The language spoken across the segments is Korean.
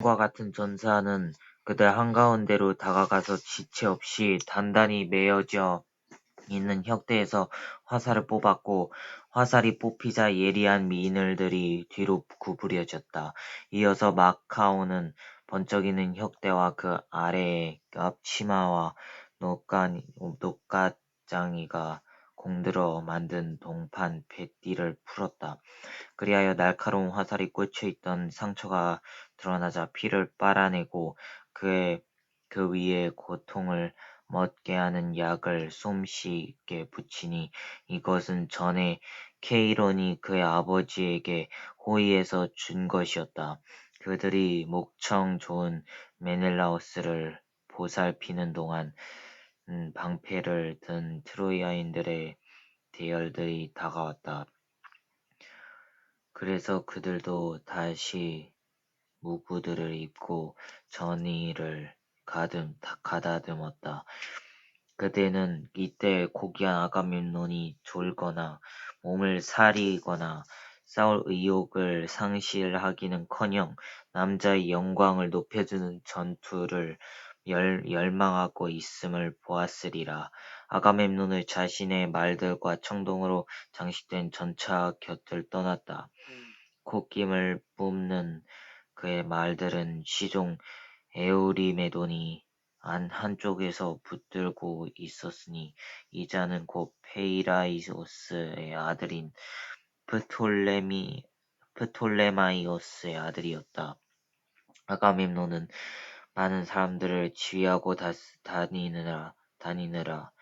과 같은 전사는 그들 한가운데로 다가가서 지체 없이 단단히 매어져 있는 혁대에서 화살을 뽑았고 화살이 뽑히자 예리한 미늘들이 뒤로 구부려졌다. 이어서 마카오는 번쩍이는 혁대와 그 아래에 앞치마와 녹가장이가 공들어 만든 동판 뱃띠를 풀었다. 그리하여 날카로운 화살이 꽂혀 있던 상처가 드러나자 피를 빨아내고 그의 그 위에 고통을 멎게 하는 약을 솜씨 있게 붙이니 이것은 전에 케이론이 그의 아버지에게 호의해서 준 것이었다. 그들이 목청 좋은 메넬라우스를 보살피는 동안 음, 방패를 든 트로이아인들의 대열들이 다가왔다. 그래서 그들도 다시 무구들을 입고 전의를 가듬, 가다듬었다. 그대는 이때 고귀한 아가멤논이 졸거나 몸을 사리거나 싸울 의욕을 상실하기는커녕 남자의 영광을 높여주는 전투를 열, 열망하고 있음을 보았으리라. 아가멤논을 자신의 말들과 청동으로 장식된 전차 곁을 떠났다. 콧김을 뿜는 그의 말들은 시종 에우리메돈이 안 한쪽에서 붙들고 있었으니 이자는 곧 페이라이오스의 아들인 프톨레미 프톨레마이오스의 아들이었다. 아가멤논은 많은 사람들을 지휘하고 다니느라 다니느라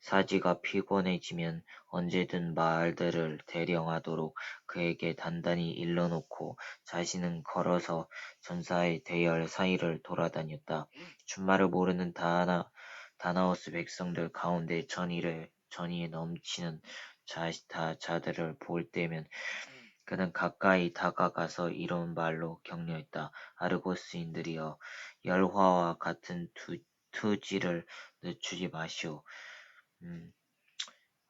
사지가 피곤해지면 언제든 말들을 대령하도록 그에게 단단히 일러놓고 자신은 걸어서 전사의 대열 사이를 돌아다녔다. 준말을 모르는 다나, 다나우스 백성들 가운데 전의를, 전의에 넘치는 자, 다, 자들을 볼 때면 그는 가까이 다가가서 이런 말로 격려했다. 아르고스인들이여 열화와 같은 투, 투지를 늦추지 마시오. 음,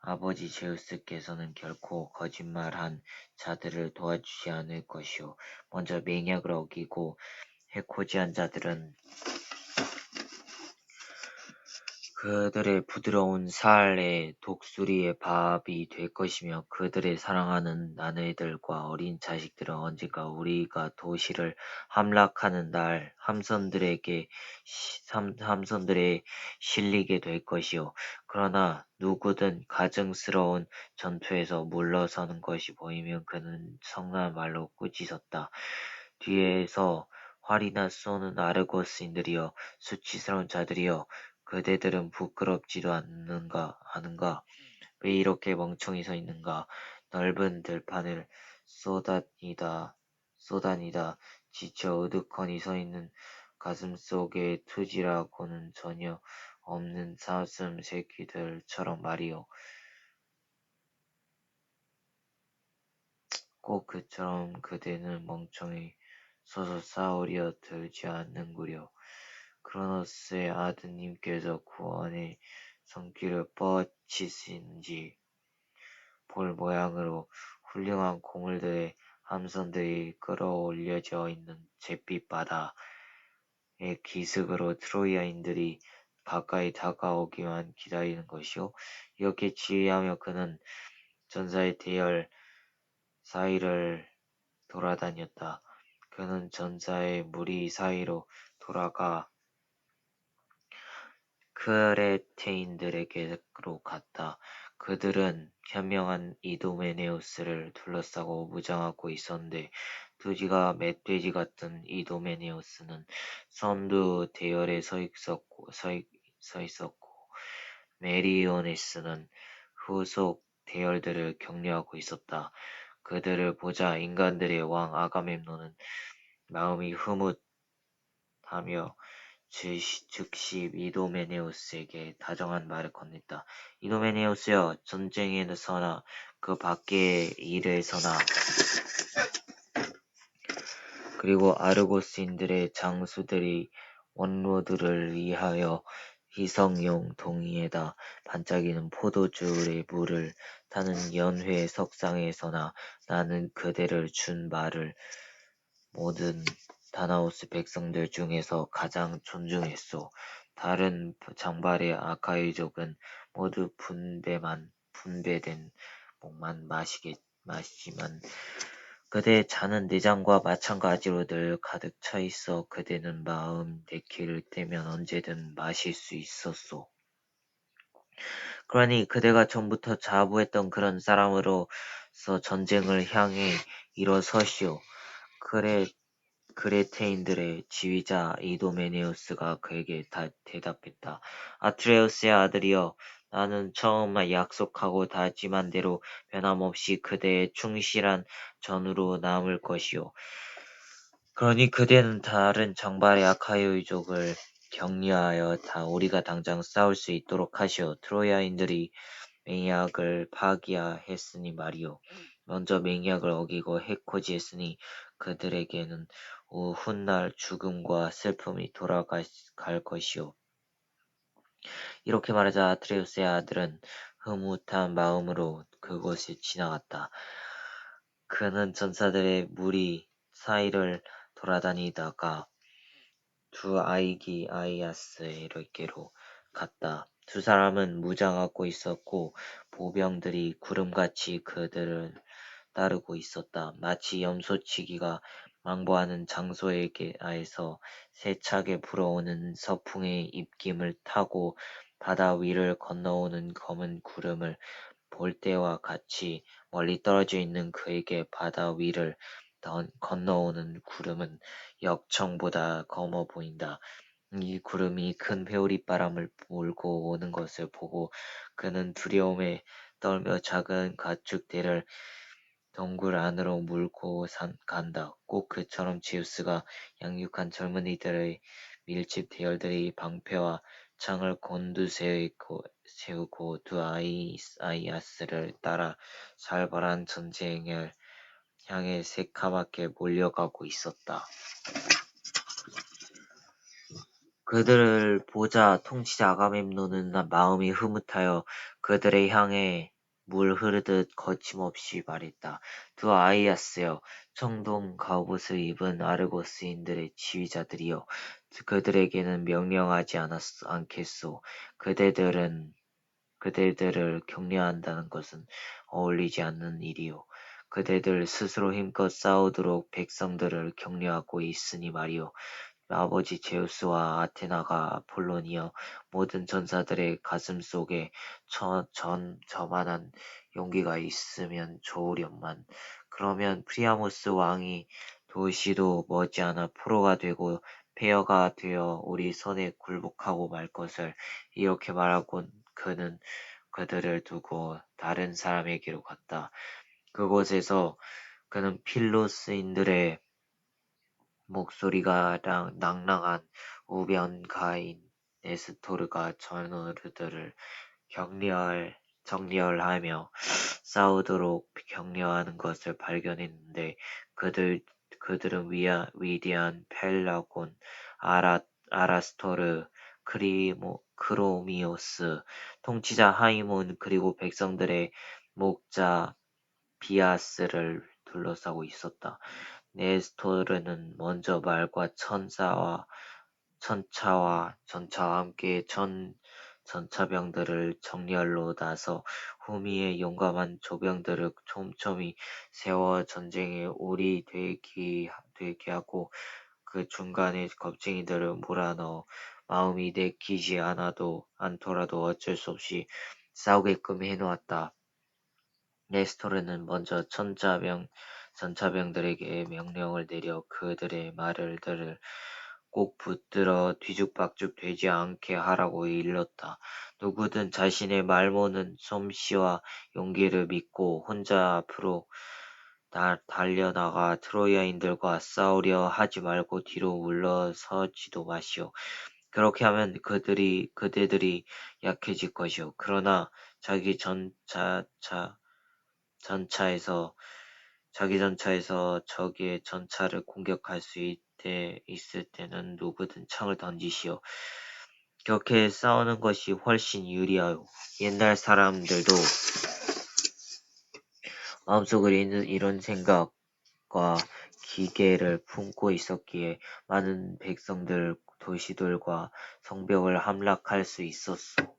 아버지 제우스께서는 결코 거짓말한 자들을 도와주지 않을 것이요 먼저 맹약을 어기고 해코지한 자들은 그들의 부드러운 살에 독수리의 밥이 될 것이며 그들의 사랑하는 아내들과 어린 자식들은 언젠가 우리가 도시를 함락하는 날 함선들에게 함선들에 실리게 될 것이요 그러나 누구든 가증스러운 전투에서 물러서는 것이 보이면 그는 성난 말로 꾸짖었다. 뒤에서 활이나 쏘는 아르고스인들이여 수치스러운 자들이여 그대들은 부끄럽지도 않는가 하는가? 왜 이렇게 멍청이 서 있는가? 넓은 들판을 쏘다니다 쏘다니다 지쳐 으득하니 서 있는 가슴 속에 투지라고는 전혀 없는 사슴 새끼들처럼 말이요. 꼭 그처럼 그대는 멍청이 서서 싸우려 들지 않는구려. 크로노스의 아드님께서 구원의 손길을 뻗치신지 볼 모양으로 훌륭한 고물들의 함선들이 끌어올려져 있는 잿빛 바다의 기슭으로 트로이아인들이 가까이 다가오기만 기다리는 것이요. 이렇게 지휘하며 그는 전사의 대열 사이를 돌아다녔다. 그는 전사의 무리 사이로 돌아가 크레테인들에게로 갔다. 그들은 현명한 이도메네우스를 둘러싸고 무장하고 있었는데 두지가 멧돼지 같은 이도메네우스는 선두 대열에 서 있었고, 서, 서 있었고 메리오네스는 후속 대열들을 격려하고 있었다. 그들을 보자 인간들의 왕 아가멤논은 마음이 흐뭇하며 즉시 이도메네우스에게 다정한 말을 건넸다. 이도메네우스여 전쟁에서나 그 밖의 일에서나 그리고 아르고스인들의 장수들이 원로들을 위하여 희성용 동이에다 반짝이는 포도주의 물을 타는 연회 석상에서나 나는 그대를 준 말을 모든 다나오스 백성들 중에서 가장 존중했소. 다른 장발의 아카이족은 모두 분배만 분배된 목만 마시겠 마시지만 그대의 잔은 내장과 마찬가지로 늘 가득 차 있어 그대는 마음 내키를 때면 언제든 마실 수 있었소. 그러니 그대가 전부터 자부했던 그런 사람으로서 전쟁을 향해 일어서시오. 그레, 그레테인들의 지휘자 이도메네우스가 그에게 다, 대답했다. 아트레우스의 아들이여, 나는 처음 약속하고 다짐한 대로 변함없이 그대의 충실한 전우로 남을 것이오. 그러니 그대는 다른 정발의 아카이족을 격려하여 다 우리가 당장 싸울 수 있도록 하시오. 트로야인들이 맹약을 파기하했으니 말이오. 먼저 맹약을 어기고 해코지했으니 그들에게는 훗날 죽음과 슬픔이 돌아갈 것이오. 이렇게 말하자 아트레우스의 아들은 흐뭇한 마음으로 그곳을 지나갔다. 그는 전사들의 무리 사이를 돌아다니다가 두 아이기 아이아스에게로 갔다. 두 사람은 무장하고 있었고 보병들이 구름같이 그들을 따르고 있었다. 마치 염소치기가 망보하는 장소에서 세차게 불어오는 서풍의 입김을 타고 바다 위를 건너오는 검은 구름을 볼 때와 같이 멀리 떨어져 있는 그에게 바다 위를 건너오는 구름은 역청보다 검어 보인다. 이 구름이 큰 회오리 바람을 몰고 오는 것을 보고 그는 두려움에 떨며 작은 가축대를 동굴 안으로 물고 간다. 꼭 그처럼 제우스가 양육한 젊은이들의 밀집 대열들이 방패와 창을 곤두세우고 세우고 두 아이, 아이아스를 따라 살벌한 전쟁을 향해 새카맣게 몰려가고 있었다. 그들을 보자 통치자 아가멤논은 마음이 흐뭇하여 그들을 향해 물 흐르듯 거침없이 말했다. 두 아이아스여, 청동 갑옷을 입은 아르고스인들의 지휘자들이여, 그들에게는 명령하지 않았, 않겠소. 그대들은 그대들을 격려한다는 것은 어울리지 않는 일이요. 그대들 스스로 힘껏 싸우도록 백성들을 격려하고 있으니 말이요. 아버지 제우스와 아테나가 아폴로니어 모든 전사들의 가슴 속에 저, 전 저만한 용기가 있으면 좋으련만 그러면 프리아모스 왕이 도시도 머지않아 포로가 되고 폐허가 되어 우리 손에 굴복하고 말 것을 이렇게 말하고 그는 그들을 두고 다른 사람에게로 갔다. 그곳에서 그는 필로스인들의 목소리가 낭낭한 우변가인 네스토르가 전우들을 정렬하며 싸우도록 격려하는 것을 발견했는데 그들, 그들은 위대한 펠라곤, 아라, 아라스토르, 크로미오스, 통치자 하이몬 그리고 백성들의 목자 비아스를 둘러싸고 있었다. 네스토르는 먼저 말과 천사와 천차와 전차와 함께 전 전차병들을 정렬로 나서 후미에 용감한 조병들을 촘촘히 세워 전쟁에 우리 되게, 되게 하고 그 중간에 겁쟁이들을 몰아넣어 마음이 내키지 않아도 않더라도 어쩔 수 없이 싸우게끔 해놓았다. 네스토르는 먼저 천자병 전차병들에게 명령을 내려 그들의 말을 들을 꼭 붙들어 뒤죽박죽 되지 않게 하라고 일렀다. 누구든 자신의 말모는 솜씨와 용기를 믿고 혼자 앞으로 달려나가 트로이아인들과 싸우려 하지 말고 뒤로 물러서지도 마시오. 그렇게 하면 그들이 그대들이 약해질 것이오. 그러나 자기 전차 전차에서 자기 전차에서 적의 전차를 공격할 수 있대, 있을 때는 누구든 창을 던지시오. 그렇게 싸우는 것이 훨씬 유리하오. 옛날 사람들도 마음속으로 이런 생각과 기계를 품고 있었기에 많은 백성들 도시들과 성벽을 함락할 수 있었소.